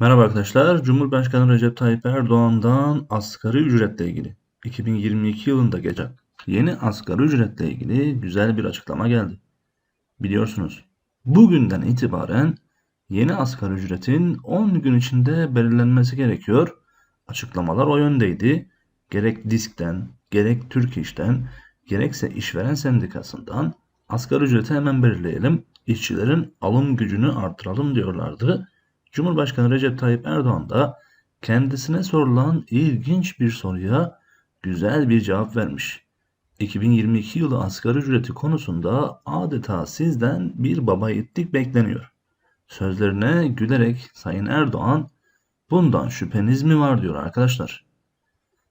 Merhaba arkadaşlar. Cumhurbaşkanı Recep Tayyip Erdoğan'dan asgari ücretle ilgili 2022 yılında gelecek yeni asgari ücretle ilgili güzel bir açıklama geldi. Biliyorsunuz bugünden itibaren yeni asgari ücretin 10 gün içinde belirlenmesi gerekiyor. Açıklamalar o yöndeydi. Gerek DİSK'ten, gerek Türk İş'ten, gerekse işveren sendikasından asgari ücreti hemen belirleyelim. İşçilerin alım gücünü artıralım diyorlardı. Cumhurbaşkanı Recep Tayyip Erdoğan da kendisine sorulan ilginç bir soruya güzel bir cevap vermiş. 2022 yılı asgari ücreti konusunda adeta sizden bir baba yiğitlik bekleniyor. Sözlerine gülerek Sayın Erdoğan bundan şüpheniz mi var diyor arkadaşlar.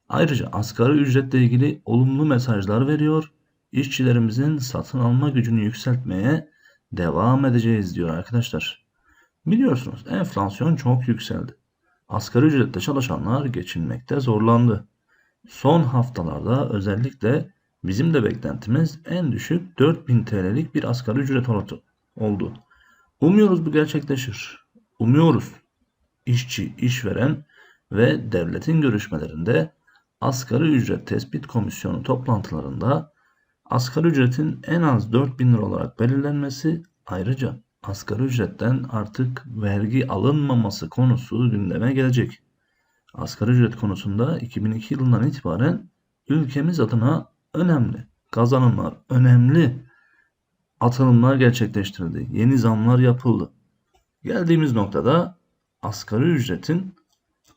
Ayrıca asgari ücretle ilgili olumlu mesajlar veriyor. İşçilerimizin satın alma gücünü yükseltmeye devam edeceğiz diyor arkadaşlar. Biliyorsunuz enflasyon çok yükseldi. Asgari ücretle çalışanlar geçinmekte zorlandı. Son haftalarda özellikle bizim de beklentimiz en düşük 4000 TL'lik bir asgari ücret oldu. Umuyoruz bu gerçekleşir. Umuyoruz işçi, işveren ve devletin görüşmelerinde asgari ücret tespit komisyonu toplantılarında asgari ücretin en az 4000 lira olarak belirlenmesi ayrıca asgari ücretten artık vergi alınmaması konusu gündeme gelecek. Asgari ücret konusunda 2002 yılından itibaren ülkemiz adına önemli kazanımlar, önemli atılımlar gerçekleştirildi. Yeni zamlar yapıldı. Geldiğimiz noktada asgari ücretin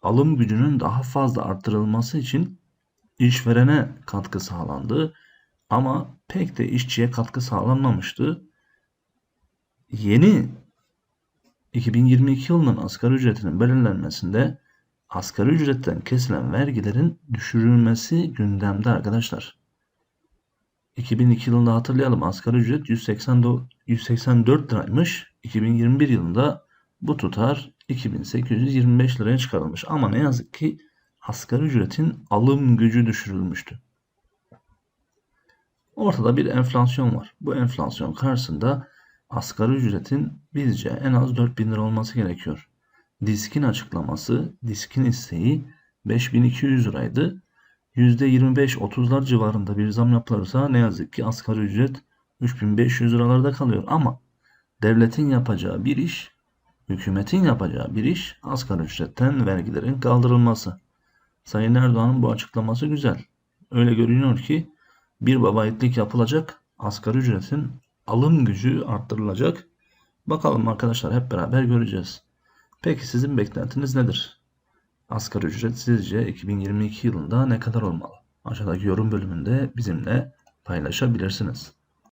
alım gücünün daha fazla arttırılması için işverene katkı sağlandı ama pek de işçiye katkı sağlanmamıştı yeni 2022 yılının asgari ücretinin belirlenmesinde asgari ücretten kesilen vergilerin düşürülmesi gündemde arkadaşlar. 2002 yılında hatırlayalım asgari ücret 184, 184 liraymış. 2021 yılında bu tutar 2825 liraya çıkarılmış. Ama ne yazık ki asgari ücretin alım gücü düşürülmüştü. Ortada bir enflasyon var. Bu enflasyon karşısında Asgari ücretin bizce en az 4000 lira olması gerekiyor. Diskin açıklaması, diskin isteği 5200 liraydı. %25-30'lar civarında bir zam yapılırsa ne yazık ki asgari ücret 3500 liralarda kalıyor. Ama devletin yapacağı bir iş, hükümetin yapacağı bir iş asgari ücretten vergilerin kaldırılması. Sayın Erdoğan'ın bu açıklaması güzel. Öyle görünüyor ki bir babayitlik yapılacak, asgari ücretin alım gücü arttırılacak. Bakalım arkadaşlar hep beraber göreceğiz. Peki sizin beklentiniz nedir? Asgari ücret sizce 2022 yılında ne kadar olmalı? Aşağıdaki yorum bölümünde bizimle paylaşabilirsiniz.